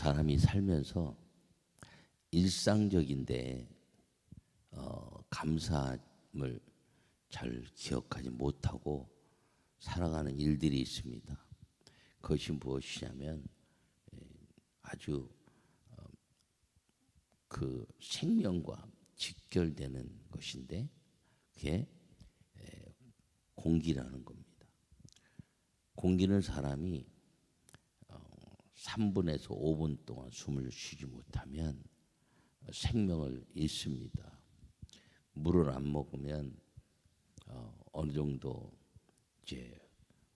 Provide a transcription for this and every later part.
사람이 살면서 일상적인데 어, 감사함을 잘 기억하지 못하고 살아가는 일들이 있습니다. 그것이 무엇이냐면 에, 아주 어, 그 생명과 직결되는 것인데 그게 에, 공기라는 겁니다. 공기는 사람이 어, 3분에서 5분 동안 숨을 쉬지 못하면 생명을 잃습니다. 물을 안 먹으면 어, 어느 정도 이제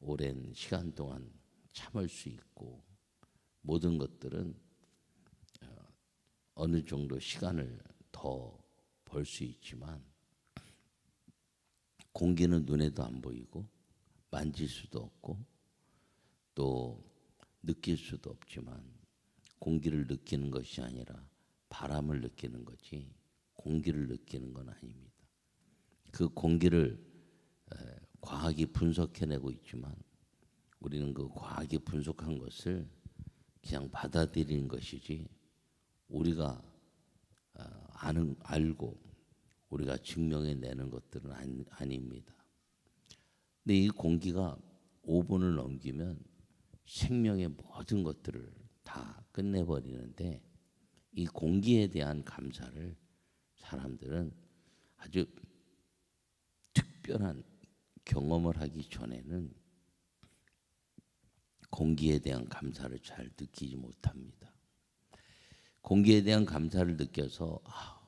오랜 시간 동안 참을 수 있고 모든 것들은 어, 어느 정도 시간을 더 벌 수 있지만 공기는 눈에도 안 보이고 만질 수도 없고 또 느낄 수도 없지만 공기를 느끼는 것이 아니라 바람을 느끼는 거지 공기를 느끼는 건 아닙니다. 그 공기를 에, 과학이 분석해내고 있지만 우리는 그 과학이 분석한 것을 그냥 받아들이는 것이지 우리가 어, 아는 알고 우리가 증명해 내는 것들은 아니, 아닙니다. 근데 이 공기가 5분을 넘기면 생명의 모든 것들을 다 끝내버리는데 이 공기에 대한 감사를 사람들은 아주 특별한 경험을 하기 전에는 공기에 대한 감사를 잘 느끼지 못합니다. 공기에 대한 감사를 느껴서 아,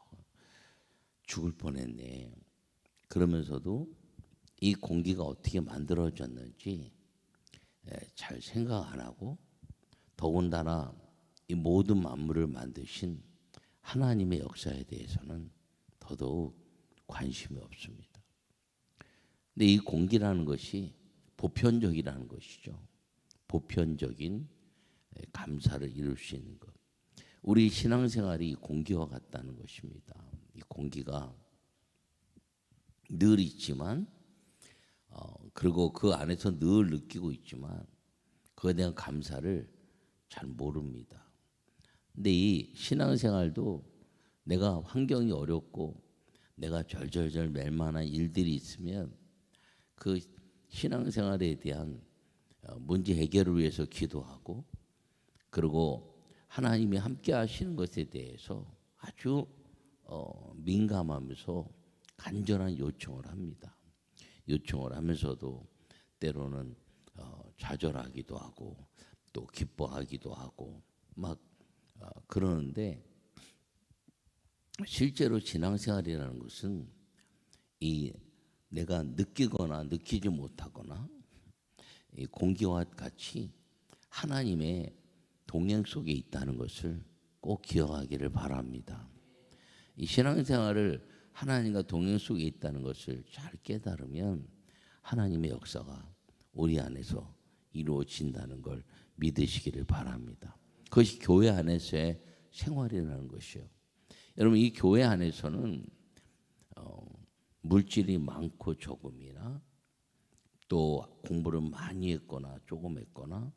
죽을 뻔했네. 그러면서도 이 공기가 어떻게 만들어졌는지 예, 잘 생각 안 하고 더군다나 이 모든 만물을 만드신 하나님의 역사에 대해서는 더더욱 관심이 없습니다. 근데 이 공기라는 것이 보편적이라는 것이죠. 보편적인 예, 감사를 이룰 수 있는 것. 우리 신앙생활이 공기와 같다는 것입니다. 이 공기가 늘 있지만 어, 그리고 그 안에서 늘 느끼고 있지만 그에 대한 감사를 잘 모릅니다. 근데 이 신앙생활도 내가 환경이 어렵고 내가 절절절 멜만한 일들이 있으면 그 신앙생활에 대한 어, 문제 해결을 위해서 기도하고 그리고 하나님이 함께 하시는 것에 대해서 아주 어, 민감하면서 간절한 요청을 합니다. 요청을 하면서도 때로는 어, 좌절하기도 하고 또 기뻐하기도 하고 막 어, 그러는데 실제로 신앙생활이라는 것은 이 내가 느끼거나 느끼지 못하거나 이 공기와 같이 하나님의 동행 속에 있다는 것을 꼭 기억하기를 바랍니다. 이 신앙생활을 하나님과 동행 속에 있다는 것을 잘 깨달으면 하나님의 역사가 우리 안에서 이루어진다는 걸 믿으시기를 바랍니다. 그것이 교회 안에서의 생활이라는 것이요. 여러분 이 교회 안에서는 어, 물질이 많고 조금이나 또 공부를 많이 했거나 조금 했거나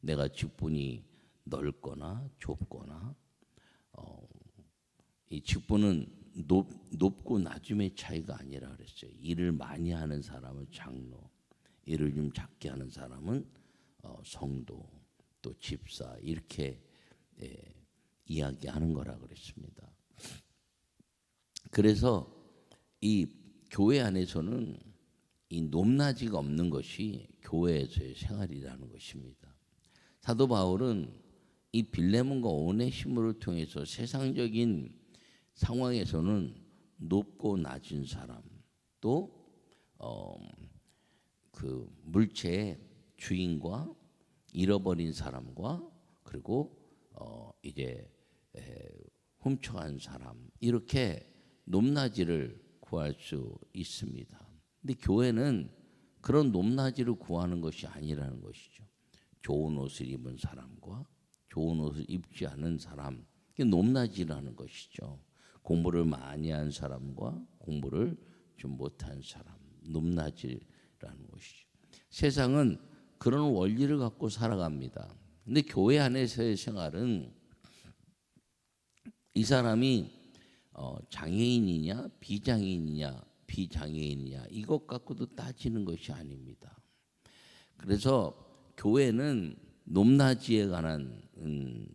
내가 직분이 넓거나 좁거나 어, 이 직분은 높, 높고 낮음의 차이가 아니라 그랬어요. 일을 많이 하는 사람은 장로, 일을 좀 작게 하는 사람은 어, 성도, 또 집사 이렇게 예, 이야기하는 거라 그랬습니다. 그래서 이 교회 안에서는 이 높낮이가 없는 것이 교회에서의 생활이라는 것입니다. 사도 바울은 이 빌레몬과 오네시모를 통해서 세상적인 상황에서는 높고 낮은 사람 또 어, 그 물체의 주인과 잃어버린 사람과 그리고 어, 이제 에, 훔쳐간 사람 이렇게 높낮이를 구할 수 있습니다. 근데 교회는 그런 높낮이를 구하는 것이 아니라는 것이죠. 좋은 옷을 입은 사람과 좋은 옷을 입지 않은 사람, 이게 높낮이라는 것이죠. 공부를 많이 한 사람과 공부를 좀 못한 사람, 높낮이라는 것이죠. 세상은 그런 원리를 갖고 살아갑니다. 근데 교회 안에서의 생활은 이 사람이 어, 장애인이냐 비장애인이냐 비장애인이냐 이것 갖고도 따지는 것이 아닙니다. 그래서 교회는 높낮이에 관한 음,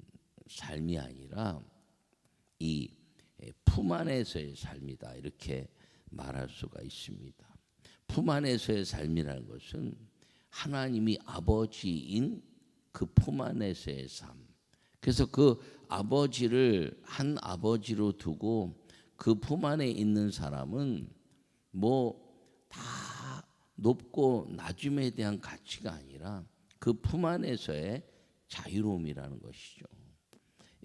삶이 아니라 이 품 안에서의 삶이다 이렇게 말할 수가 있습니다. 품 안에서의 삶이라는 것은 하나님이 아버지인 그 품 안에서의 삶. 그래서 그 아버지를 한 아버지로 두고 그 품 안에 있는 사람은 뭐 다 높고 낮음에 대한 가치가 아니라 그 품 안에서의 자유로움이라는 것이죠.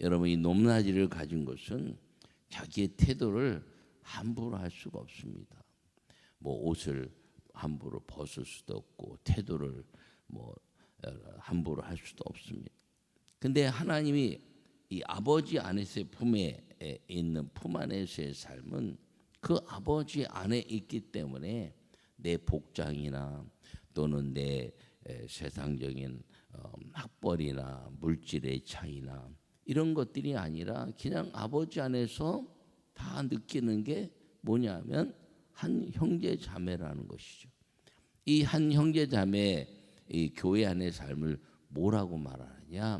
여러분 이 높낮이를 가진 것은 자기의 태도를 함부로 할 수가 없습니다. 뭐 옷을 함부로 벗을 수도 없고 태도를 뭐 함부로 할 수도 없습니다. 근데 하나님이 이 아버지 안에서의 품에 있는 품 안에서의 삶은 그 아버지 안에 있기 때문에 내 복장이나 또는 내 세상적인 어, 학벌이나 물질의 차이나 이런 것들이 아니라 그냥 아버지 안에서 다 느끼는 게 뭐냐면 한 형제 자매라는 것이죠. 이 한 형제 자매 이 교회 안의 삶을 뭐라고 말하느냐?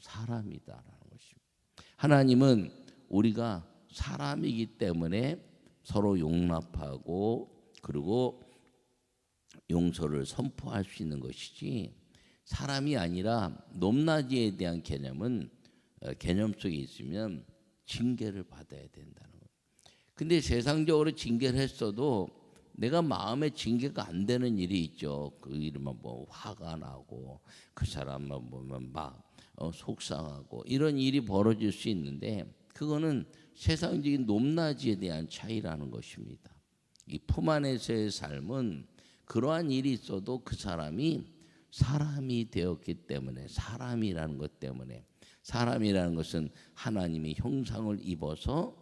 사람이다라는 것입니다. 하나님은 우리가 사람이기 때문에 서로 용납하고 그리고 용서를 선포할 수 있는 것이지 사람이 아니라 높낮이에 대한 개념은 어, 개념 속에 있으면 징계를 받아야 된다는 거예요. 근데 세상적으로 징계를 했어도 내가 마음에 징계가 안 되는 일이 있죠. 그 일만 뭐 화가 나고 그 사람만 보면 막 어, 속상하고 이런 일이 벌어질 수 있는데 그거는 세상적인 높낮이에 대한 차이라는 것입니다. 이 품 안에서의 삶은 그러한 일이 있어도 그 사람이 사람이 되었기 때문에 사람이라는 것 때문에 사람이라는 것은 하나님의 형상을 입어서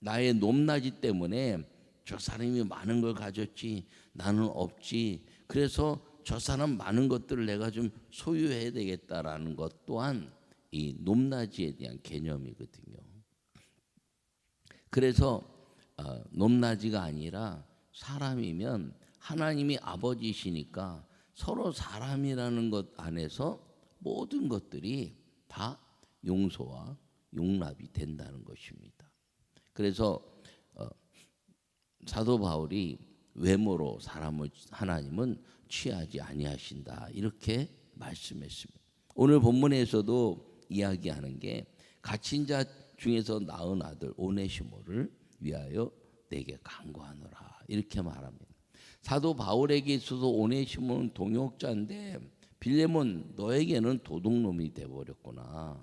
나의 높낮이 때문에 저 사람이 많은 걸 가졌지 나는 없지 그래서 저 사람 많은 것들을 내가 좀 소유해야 되겠다라는 것 또한 이 높낮이에 대한 개념이거든요. 그래서 어, 높낮이가 아니라 사람이면 하나님이 아버지시니까 서로 사람이라는 것 안에서 모든 것들이 다 용서와 용납이 된다는 것입니다. 그래서 어, 사도 바울이 외모로 사람을 하나님은 취하지 아니하신다 이렇게 말씀했습니다. 오늘 본문에서도 이야기하는 게 갇힌 자 중에서 낳은 아들 오네시모를 위하여 내게 간구하노라 이렇게 말합니다. 사도 바울에게 있어서 오네시모는 동역자인데 빌레몬 너에게는 도둑놈이 돼 버렸구나.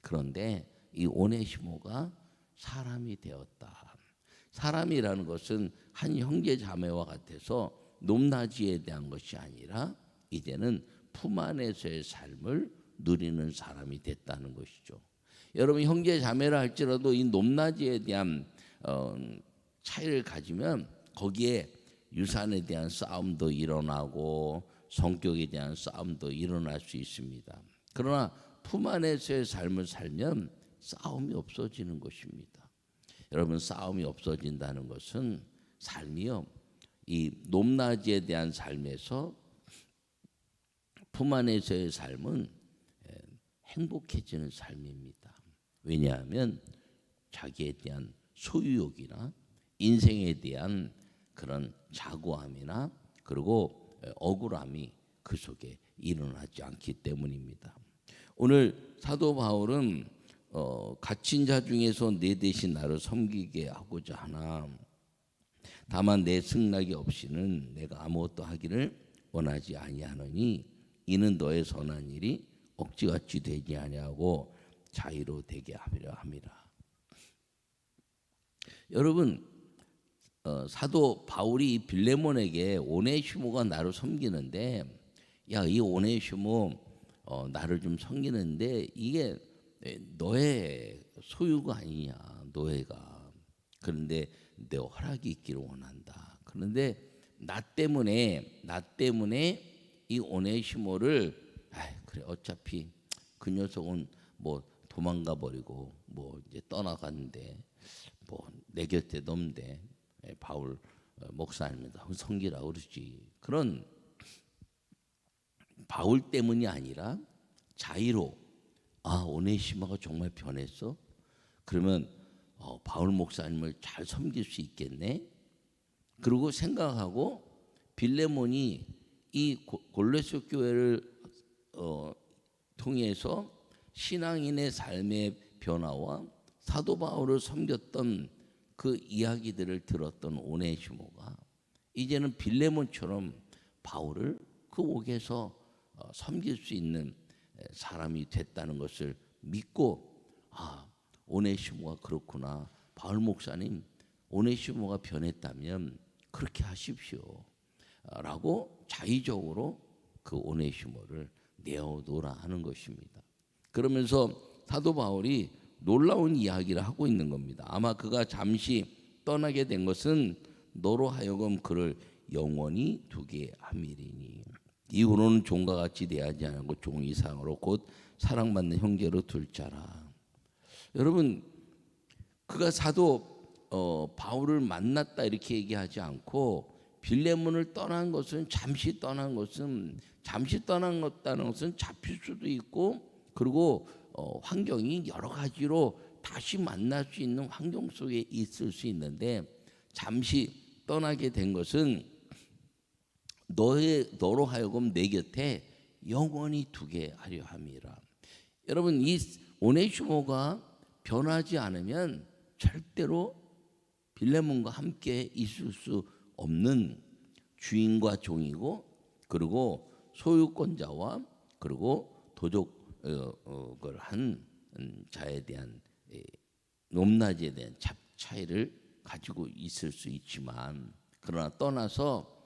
그런데 이 오네시모가 사람이 되었다. 사람이라는 것은 한 형제 자매와 같아서 높낮이에 대한 것이 아니라 이제는 품 안에서의 삶을 누리는 사람이 됐다는 것이죠. 여러분 형제 자매라 할지라도 이 높낮이에 대한 어, 차이를 가지면 거기에 유산에 대한 싸움도 일어나고 성격에 대한 싸움도 일어날 수 있습니다. 그러나 품 안에서의 삶을 살면 싸움이 없어지는 것입니다. 여러분 싸움이 없어진다는 것은 삶이요 이 높낮이에 대한 삶에서 품 안에서의 삶은 행복해지는 삶입니다. 왜냐하면 자기에 대한 소유욕이나 인생에 대한 그런 자고함이나 그리고 억울함이 그 속에 일어나지 않기 때문입니다. 오늘 사도 바울은 어, 갇힌 자 중에서 내 대신 나를 섬기게 하고자 하나 다만 내 승낙이 없이는 내가 아무것도 하기를 원하지 아니하노니 이는 너의 선한 일이 억지같이 되지 아니하고 자유로 되게 하려 함이라. 여러분 어, 사도 바울이 빌레몬에게 오네시모가 나를 섬기는데 야 이 오네시모 어, 나를 좀 섬기는데 이게 너의 소유가 아니냐 노예가 그런데 내 허락이 있기를 원한다. 그런데 나 때문에 나 때문에 이 오네시모를 아 그래 어차피 그 녀석은 뭐 도망가 버리고 뭐 이제 떠나갔는데 뭐내 없는데 예, 바울 어, 목사님이다. 성기라 그러지. 그런 바울 때문이 아니라 자의로 아 오네시마가 정말 변했어? 그러면 어, 바울 목사님을 잘 섬길 수 있겠네? 그리고 생각하고 빌레몬이 이 고- 골로새 교회를 어, 통해서 신앙인의 삶의 변화와 사도 바울을 섬겼던 그 이야기들을 들었던 오네시모가 이제는 빌레몬처럼 바울을 그 옥에서 어, 섬길 수 있는 에, 사람이 됐다는 것을 믿고 아 오네시모가 그렇구나 바울 목사님 오네시모가 변했다면 그렇게 하십시오 아, 라고 자의적으로 그 오네시모를 내어놓으라 하는 것입니다. 그러면서 사도 바울이 놀라운 이야기를 하고 있는 겁니다. 아마 그가 잠시 떠나게 된 것은 너로 하여금 그를 영원히 두게 함이리니 이후로는 종과 같이 대하지 않고 종 이상으로 곧 사랑받는 형제로 둘 자라. 여러분 그가 사도 어, 바울을 만났다 이렇게 얘기하지 않고 빌레몬을 떠난 것은 잠시 떠난 것은 잠시 떠난 것다는 것은 잡힐 수도 있고 그리고 어, 환경이 여러 가지로 다시 만날 수 있는 환경 속에 있을 수 있는데 잠시 떠나게 된 것은 너의 너로 하여금 내 곁에 영원히 두게 하려 함이라. 여러분 이 오네시모가 변하지 않으면 절대로 빌레몬과 함께 있을 수 없는 주인과 종이고 그리고 소유권자와 그리고 도적 을한 음, 자에 대한 에, 높낮이에 대한 잡 차이를 가지고 있을 수 있지만 그러나 떠나서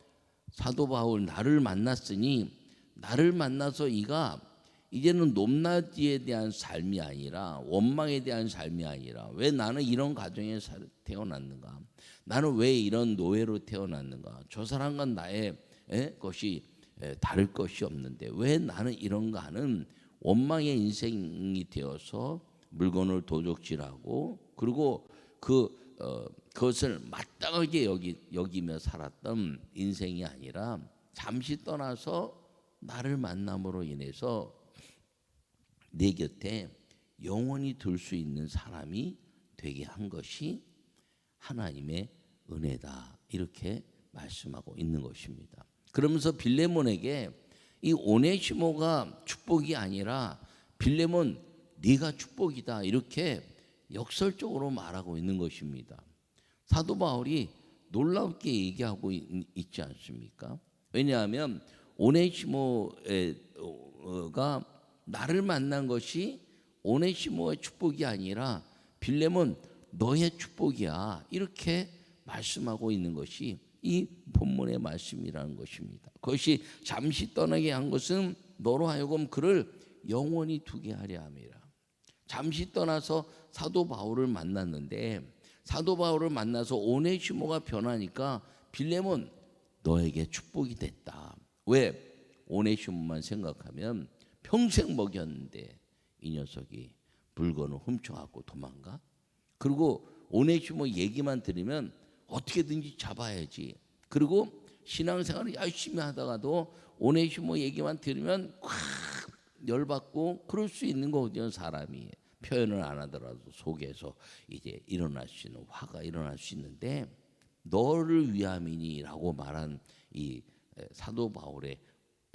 사도 바울 나를 만났으니 나를 만나서 이가 이제는 높낮이에 대한 삶이 아니라 원망에 대한 삶이 아니라 왜 나는 이런 가정에 살- 태어났는가? 나는 왜 이런 노예로 태어났는가? 저 사람과 나의 에, 것이 에, 다를 것이 없는데 왜 나는 이런가 하는 원망의 인생이 되어서 물건을 도적질하고 그리고 그 어, 그것을 마땅하게 여기 여기며 살았던 인생이 아니라 잠시 떠나서 나를 만남으로 인해서 내 곁에 영원히 둘 수 있는 사람이 되게 한 것이 하나님의 은혜다 이렇게 말씀하고 있는 것입니다. 그러면서 빌레몬에게 이 오네시모가 축복이 아니라 빌레몬 네가 축복이다 이렇게 역설적으로 말하고 있는 것입니다. 사도 바울이 놀랍게 얘기하고 있- 있지 않습니까? 왜냐하면 오네시모가 나를 만난 것이 오네시모의 축복이 아니라 빌레몬 너의 축복이야 이렇게 말씀하고 있는 것이 이 본문의 말씀이라는 것입니다. 그것이 잠시 떠나게 한 것은 너로 하여금 그를 영원히 두게 하려 함이라. 잠시 떠나서 사도 바울을 만났는데 사도 바울을 만나서 오네시모가 변하니까 빌레몬 너에게 축복이 됐다. 왜 오네시모만 생각하면 평생 먹였는데 이 녀석이 물건을 훔쳐갖고 도망가? 그리고 오네시모 얘기만 들으면 어떻게든지 잡아야지. 그리고 신앙생활을 열심히 하다가도 오네시모 얘기만 들으면 확 열받고 그럴 수 있는 거거든요 사람이 표현을 안 하더라도 속에서 이제 일어날 수 있는 화가 일어날 수 있는데 너를 위함이니라고 말한 이 에, 사도 바울의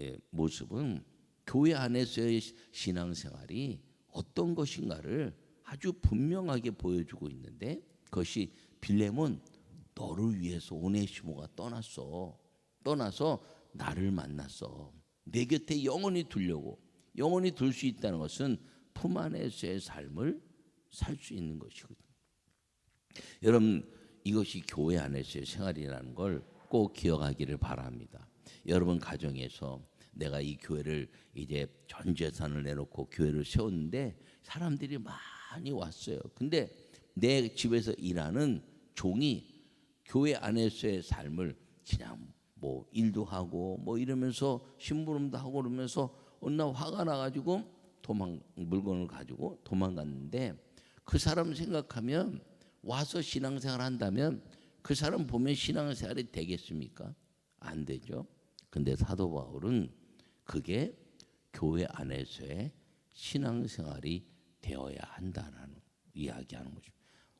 에, 모습은 교회 안에서의 시- 신앙생활이 어떤 것인가를 아주 분명하게 보여주고 있는데 그것이 빌레몬 너를 위해서 오네시모가 떠났어 떠나서 나를 만났어 내 곁에 영원히 두려고 영원히 둘 수 있다는 것은 품 안에서의 삶을 살 수 있는 것이거든요. 여러분 이것이 교회 안에서의 생활이라는 걸 꼭 기억하기를 바랍니다. 여러분 가정에서 내가 이 교회를 이제 전 재산을 내놓고 교회를 세웠는데 사람들이 많이 왔어요. 근데 내 집에서 일하는 종이 교회 안에서의 삶을 그냥 뭐 일도 하고 뭐 이러면서 심부름도 하고 그러면서 어느 날 화가 나가지고 도망 물건을 가지고 도망갔는데 그 사람 생각하면 와서 신앙생활 한다면 그 사람 보면 신앙생활이 되겠습니까? 안 되죠. 근데 사도 바울은 그게 교회 안에서의 신앙생활이 되어야 한다는 이야기하는 거죠.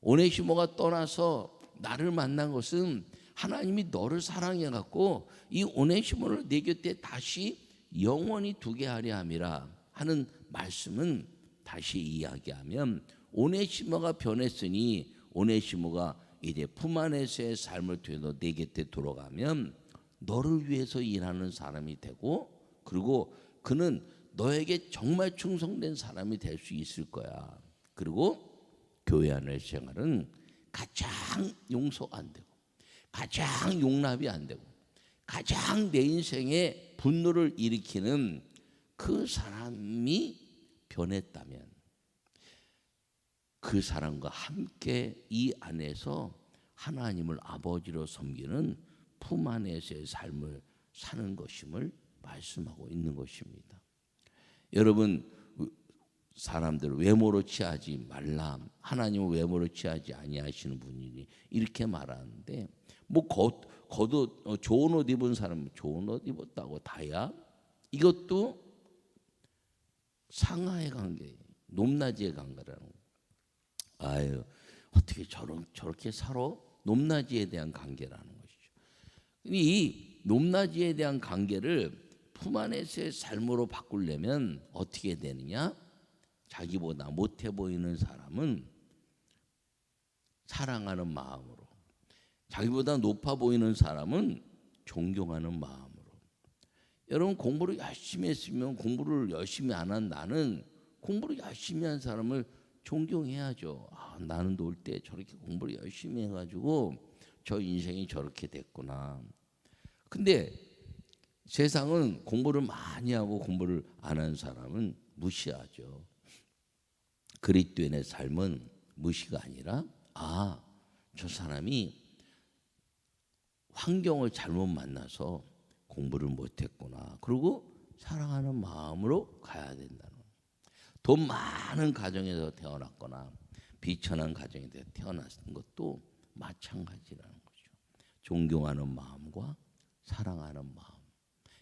오네시모가 떠나서 나를 만난 것은 하나님이 너를 사랑해 갖고 이 오네시모를 내 곁에 다시 영원히 두게 하려 함이라 하는 말씀은 다시 이야기하면 오네시모가 변했으니 오네시모가 이제 품 안에서의 삶을 통해서 내 곁에 들어가면 너를 위해서 일하는 사람이 되고 그리고 그는 너에게 정말 충성된 사람이 될 수 있을 거야. 그리고 교회 안의 생활은 가장 용서가 안 되고 가장 용납이 안 되고 가장 내 인생에 분노를 일으키는 그 사람이 변했다면 그 사람과 함께 이 안에서 하나님을 아버지로 섬기는 품 안에서의 삶을 사는 것임을 말씀하고 있는 것입니다. 여러분 사람들 외모로 취하지 말라 하나님은 외모로 취하지 아니하시는 분이니 이렇게 말하는데 뭐 겉, 겉옷 어, 좋은 옷 입은 사람은 좋은 옷 입었다고 다야 이것도 상하의 관계 높낮이의 관계라는 거. 아유 어떻게 저런 저렇게 살아 높낮이에 대한 관계라는 것이죠. 이 높낮이에 대한 관계를 품 안에서의 삶으로 바꾸려면 어떻게 되느냐? 자기보다 못해 보이는 사람은 사랑하는 마음으로, 자기보다 높아 보이는 사람은 존경하는 마음으로. 여러분 공부를 열심히 했으면 공부를 열심히 안 한 나는 공부를 열심히 한 사람을 존경해야죠. 아, 나는 놀 때 저렇게 공부를 열심히 해가지고 저 인생이 저렇게 됐구나. 근데 세상은 공부를 많이 하고 공부를 안 한 사람은 무시하죠. 그리스도인의 삶은 무시가 아니라 아, 저 사람이 환경을 잘못 만나서 공부를 못 했구나. 그리고 사랑하는 마음으로 가야 된다는 돈 많은 가정에서 태어났거나 비천한 가정에서 태어났은 것도 마찬가지라는 거죠. 존경하는 마음과 사랑하는 마음.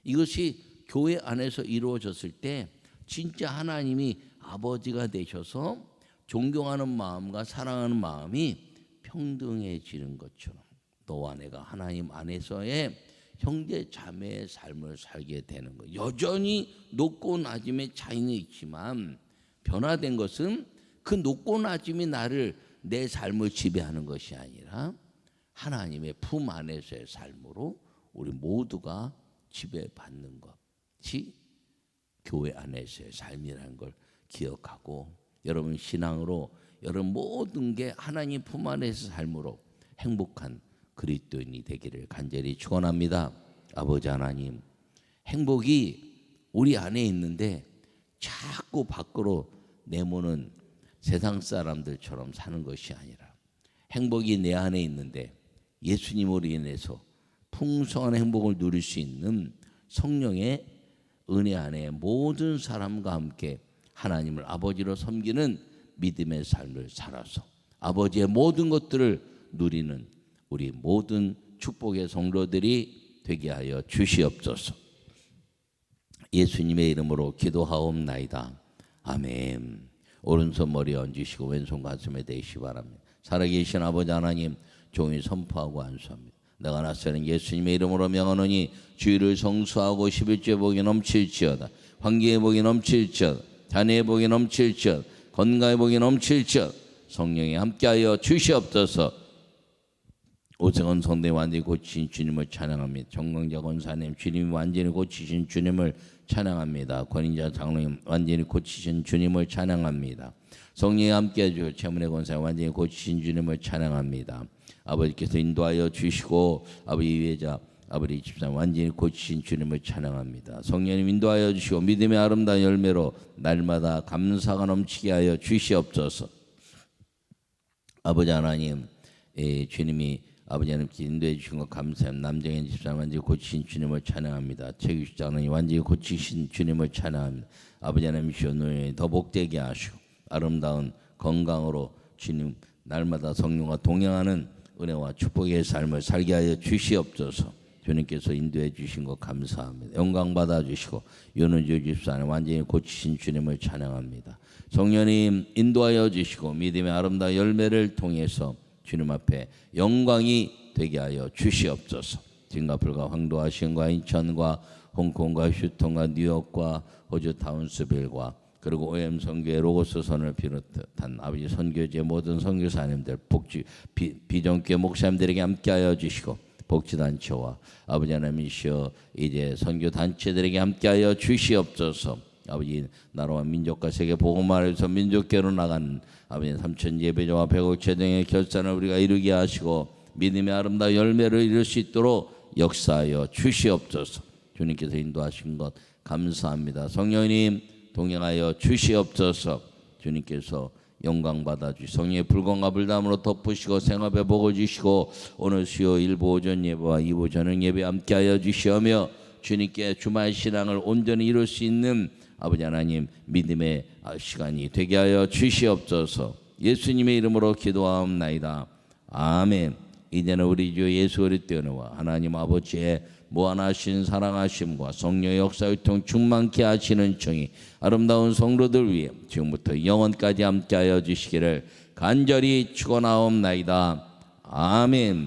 이것이 교회 안에서 이루어졌을 때 진짜 하나님이 아버지가 되셔서 존경하는 마음과 사랑하는 마음이 평등해지는 것처럼 너와 내가 하나님 안에서의 형제 자매의 삶을 살게 되는 거. 여전히 높고 낮음의 차이는 있지만 변화된 것은 그 높고 낮음이 나를 내 삶을 지배하는 것이 아니라 하나님의 품 안에서의 삶으로 우리 모두가 지배받는 것이 교회 안에서의 삶이라는 걸 기억하고 여러분 신앙으로 여러분 모든 게 하나님 품 안에서 삶으로 행복한 그리스도인이 되기를 간절히 축원합니다. 아버지 하나님 행복이 우리 안에 있는데 자꾸 밖으로 내모는 세상 사람들처럼 사는 것이 아니라 행복이 내 안에 있는데 예수님으로 인해서 풍성한 행복을 누릴 수 있는 성령의 은혜 안에 모든 사람과 함께 하나님을 아버지로 섬기는 믿음의 삶을 살아서 아버지의 모든 것들을 누리는 우리 모든 축복의 성도들이 되게 하여 주시옵소서. 예수님의 이름으로 기도하옵나이다. 아멘. 오른손 머리에 얹으시고 왼손 가슴에 대시 바랍니다. 살아계신 아버지 하나님 종이 선포하고 안수합니다. 내가 낯서는 예수님의 이름으로 명하노니 주의를 성수하고 십일째 복이 넘칠지어다. 환기의 복이 넘칠지어다. 자녀의 복이 넘칠지어다. 건강의 복이 넘칠지어다. 성령이 함께하여 주시옵소서. 오세건 성대 완전히 고치신 주님을 찬양합니다. 정강자 권사님 주님이 완전히 고치신 주님을 찬양합니다. 권인자 장로님 완전히 고치신 주님을 찬양합니다. 성령이 함께해 주시고 최문의 권사님 완전히 고치신 주님을 찬양합니다. 아버지께서 인도하여 주시고 아버지 예자 아버지 집사 완전히 고치신 주님을 찬양합니다. 성령님 인도하여 주시고 믿음의 아름다운 열매로 날마다 감사가 넘치게 하여 주시옵소서. 아버지 하나님, 예, 주님이 아버지 하나님께 인도해 주신 것 감사합니다. 남정현 집사님 완전히 고치신 주님을 찬양합니다. 최규식장은 완전히 고치신 주님을 찬양합니다. 아버지 하나님이시여 노예더 복되게 하시고 아름다운 건강으로 주님 날마다 성령과 동행하는 은혜와 축복의 삶을 살게 하여 주시옵소서. 주님께서 인도해 주신 것 감사합니다. 영광 받아 주시고 윤은주 집사님 완전히 고치신 주님을 찬양합니다. 성령님 인도하여 주시고 믿음의 아름다운 열매를 통해서 주님 앞에 영광이 되게 하여 주시옵소서. 싱가폴과 황도하신과 인천과 홍콩과 휴통과 뉴욕과 호주 타운스빌과 그리고 OM 선교의 로고스 선을 비롯한 아버지 선교제 모든 선교사님들 복지 비, 비정교 목사님들에게 함께하여 주시고 복지단체와 아버지 하나님이시여 이제 선교단체들에게 함께하여 주시옵소서. 아버지 나라와 민족과 세계 복음화에서 민족계로 나가는 아버지 삼천 예배자와 백옥체 등의 결산을 우리가 이루게 하시고 믿음의 아름다운 열매를 이룰 수 있도록 역사하여 주시옵소서. 주님께서 인도하신 것 감사합니다. 성령님 동행하여 주시옵소서. 주님께서 영광 받아 주시 성령의 불광과 불담으로 덮으시고 생업에 복을 주시고 오늘 수요 일부 오전 예배와 이부 저녁 예배 함께하여 주시오며 주님께 주말 신앙을 온전히 이룰 수 있는 아버지 하나님 믿음의 시간이 되게 하여 주시옵소서. 예수님의 이름으로 기도하옵나이다. 아멘. 이제는 우리 주 예수 그리스도와 하나님 아버지의 무한하신 사랑하심과 성령의 역사유통 충만케 하시는 청이 아름다운 성도들 위해 지금부터 영원까지 함께하여 주시기를 간절히 축원하옵나이다. 아멘.